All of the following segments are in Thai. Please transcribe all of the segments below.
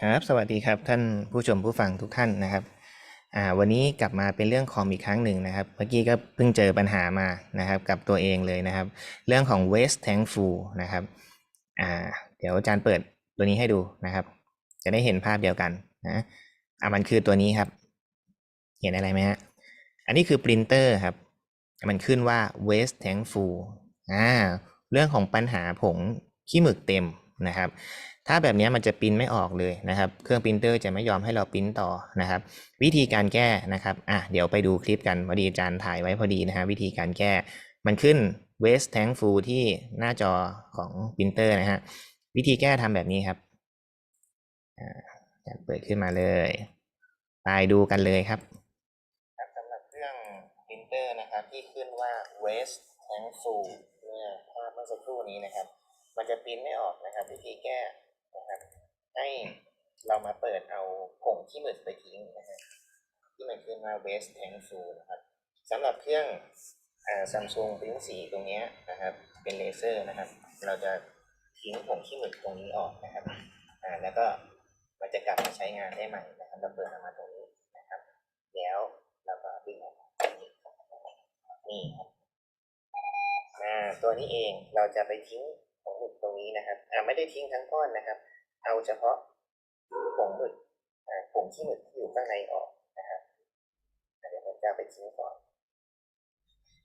ครับ สวัสดีครับท่านผู้ชมผู้ฟังทุกท่านนะครับอ่าวันนี้กลับมาเป็นเรื่องคอมอีกครั้งหนึ่งนะครับ เมื่อกี้ก็เพิ่งเจอปัญหามานะครับ กับตัวเองเลยนะครับ เรื่องของ waste tank full นะครับอ่าเดี๋ยวอาจารย์เปิดตัวนี้ให้ดูนะครับ จะได้เห็นภาพเดียวกันนะอ่ามันคือตัวนี้ครับ เห็นอะไรไหมฮะอันนี้คือปรินเตอร์ครับ มันขึ้นว่า waste tank full อ่าเรื่องของปัญหาผงขี้หมึกเต็ม นะครับ ถ้าแบบนี้มันจะปิ้นไม่ออกเลยนะครับ เครื่องปรินเตอร์จะไม่ยอมให้เราปิ้นต่อนะครับ วิธีการแก้นะครับอะเดี๋ยวไปดูคลิปกันพอดีอาจารย์ถ่ายไว้พอดีนะฮะวิธีการแก้ มันขึ้น waste tank full ที่หน้าจอของปรินเตอร์นะฮะวิธีแก้ทำแบบนี้ครับอ่าจารย์เปิดขึ้นมาเลยไปดูกันเลยครับครับสำหรับเครื่องปรินเตอร์นะครับที่ขึ้นว่า waste tank full เนี่ยภาพเมื่อสักครู่นี้นะครับ มันจะปริ้นไม่ออกนะครับ วิธีแก้นะครับ ให้เรามาเปิดเอาผงที่หมึกไปทิ้งนะฮะที่มันขึ้นว่า waste tank full นะครับสำหรับเครื่องซัมซุงปริ้นสีตรงนี้นะครับ เป็นเลเซอร์นะครับ เราจะทิ้งผงขี้หมึกตรงนี้ออกนะครับอ่าแล้วก็มันจะกลับมาใช้งานได้ใหม่นะครับเราเปิดออกมาตรงนี้นะครับ แล้วเราก็ดึงออกมานี่ครับอ่าตัวนี้เองเราจะไปทิ้ง นะครับไม่ได้ทิ้งทั้งก้อนนะครับ เอาเฉพาะผงหมึกผงขี้หมึกที่อยู่ข้างในออกนะครับอ่าเดี๋ยวผมจะเอาไปทิ้งก่อน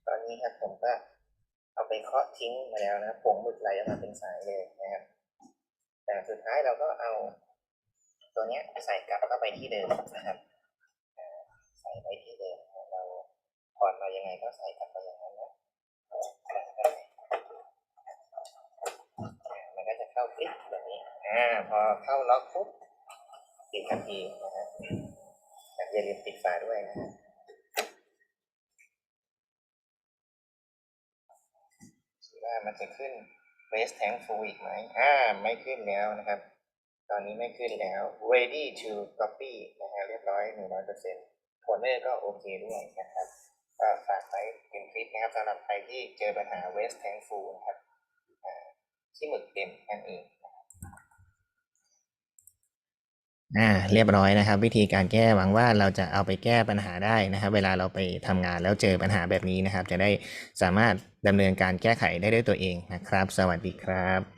ตอนนี้ครับผมก็เอาไปเคาะทิ้งมาแล้วนะผงหมึกไหลออกมาเป็นสายเลยนะครับ แต่สุดท้ายเราก็เอาตัวเนี้ยใส่กลับเข้าไปที่เดิมนะครับใส่ไปที่เดิมเราถอดมายังไงก็ใส่กลับไปอย่างนั้นนะอ่ามันก็จะเข้าคลิปแบบนี้ อ่าพอเข้าล็อกปุ๊บปิดทันทีนะฮะอย่าลืมปิดฝาด้วยนะฮะว่ามันจะขึ้น waste tank full อีกไหมอ่า ไม่ขึ้นแล้วนะครับ ตอนนี้ไม่ขึ้นแล้ว ready to copy นะฮะเรียบร้อยหนึ่งร้อยเปอร์เซ็นต์โทนเนอร์ก็โอเคด้วยนะครับก็ฝากไว้เป็นคลิปนะครับสำหรับใครที่เจอปัญหา waste tank full นะครับที่หมึกเต็มนั่นเอง อ่าเรียบร้อยนะครับ วิธีการแก้หวังว่าเราจะเอาไปแก้ปัญหาได้นะครับ เวลาเราไปทำงานแล้วเจอปัญหาแบบนี้นะครับ จะได้สามารถดำเนินการแก้ไขได้ด้วยตัวเองนะครับ สวัสดีครับ